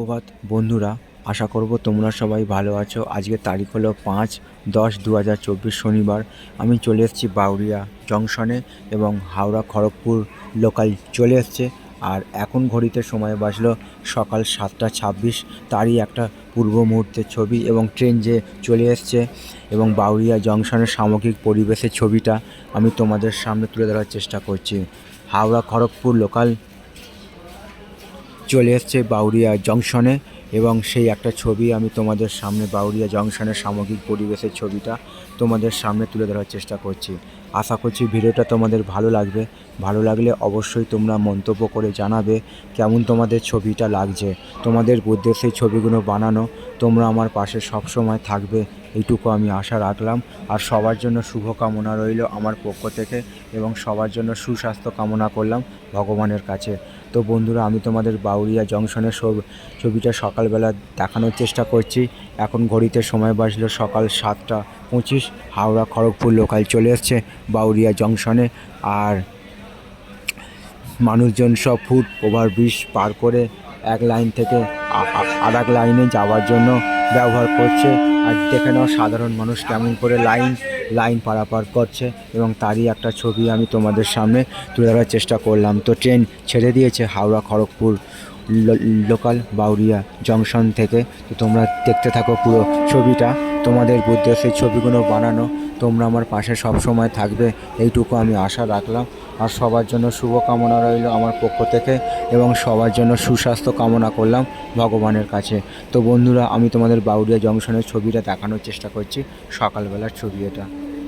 সুপ্রভাত বন্ধুরা, আশা করব তোমরা সবাই ভালো আছো। আজকের তারিখ হলো পাঁচ দশ দু হাজার চব্বিশ শনিবার। আমি চলে এসেছি বাউরিয়া জংশনে এবং হাওড়া খড়গপুর লোকাল চলে এসছে। আর এখন ঘড়িতে সময় বাজলো সকাল সাতটা ছাব্বিশ। তারই একটা পূর্ব মুহূর্তের ছবি এবং ট্রেন যে চলে এসছে এবং বাউরিয়া জংশনের সামগ্রিক পরিবেশের ছবিটা আমি তোমাদের সামনে তুলে ধরার চেষ্টা করছি। হাওড়া খড়গপুর লোকাল চলে এসছে বাউরিয়া জংশনে। এবং সেই একটা ছবি আমি তোমাদের সামনে বাউরিয়া জংশনের সামগ্রিক পরিবেশের ছবিটা তোমাদের সামনে তুলে ধরার চেষ্টা করছি। আশা করছি ভিডিওটা তোমাদের ভালো লাগবে। ভালো লাগলে অবশ্যই তোমরা মন্তব্য করে জানাবে কেমন তোমাদের ছবিটা লাগছে। তোমাদের সেই ছবিগুলো বানানো তোমরা আমার পাশে সব সময় থাকবে। এইটুকু আমি আশা রাখলাম। আর সবার জন্য শুভকামনা রইল আমার পক্ষ থেকে এবং সবার জন্য সুস্বাস্থ্য কামনা করলাম ভগবানের কাছে। তো বন্ধুরা, আমি তোমাদের বাউরিয়া জংশনের ছবি ছবিটা সকালবেলা দেখানোর চেষ্টা করছি। এখন ঘড়িতে সময় বাজলো সকাল সাতটা পঁচিশ। হাওড়া খড়গপুর লোকাল চলে এসছে বাউরিয়া জংশনে আর মানুষজন সব ফুট ওভারব্রিজ পার করে এক লাইন থেকে আর এক লাইনে যাওয়ার জন্য ব্যবহার করছে। আর দেখে নাও সাধারণ মানুষ কেমন করে লাইন লাইন পারাপার করছে। এবং তারই একটা ছবি আমি তোমাদের সামনে তুলে ধরার চেষ্টা করলাম। তো ট্রেন ছেড়ে দিয়েছে হাওড়া খড়গপুর লোকাল বাউরিয়া জংশন থেকে। তো তোমরা দেখতে থাকো পুরো ছবিটা। তোমাদের বুদ্ধে সেই ছবিগুলো বানানো। তোমরা আমার পাশে সব সময় থাকবে। এইটুকু আমি আশা রাখলাম। আর সবার জন্য শুভকামনা রইল আমার পক্ষ থেকে এবং সবার জন্য সুস্বাস্থ্য কামনা করলাম ভগবানের কাছে। তো বন্ধুরা, আমি তোমাদের বাউরিয়া জংশনের ছবিটা দেখানোর চেষ্টা করছি। সকালবেলার ছবি এটা।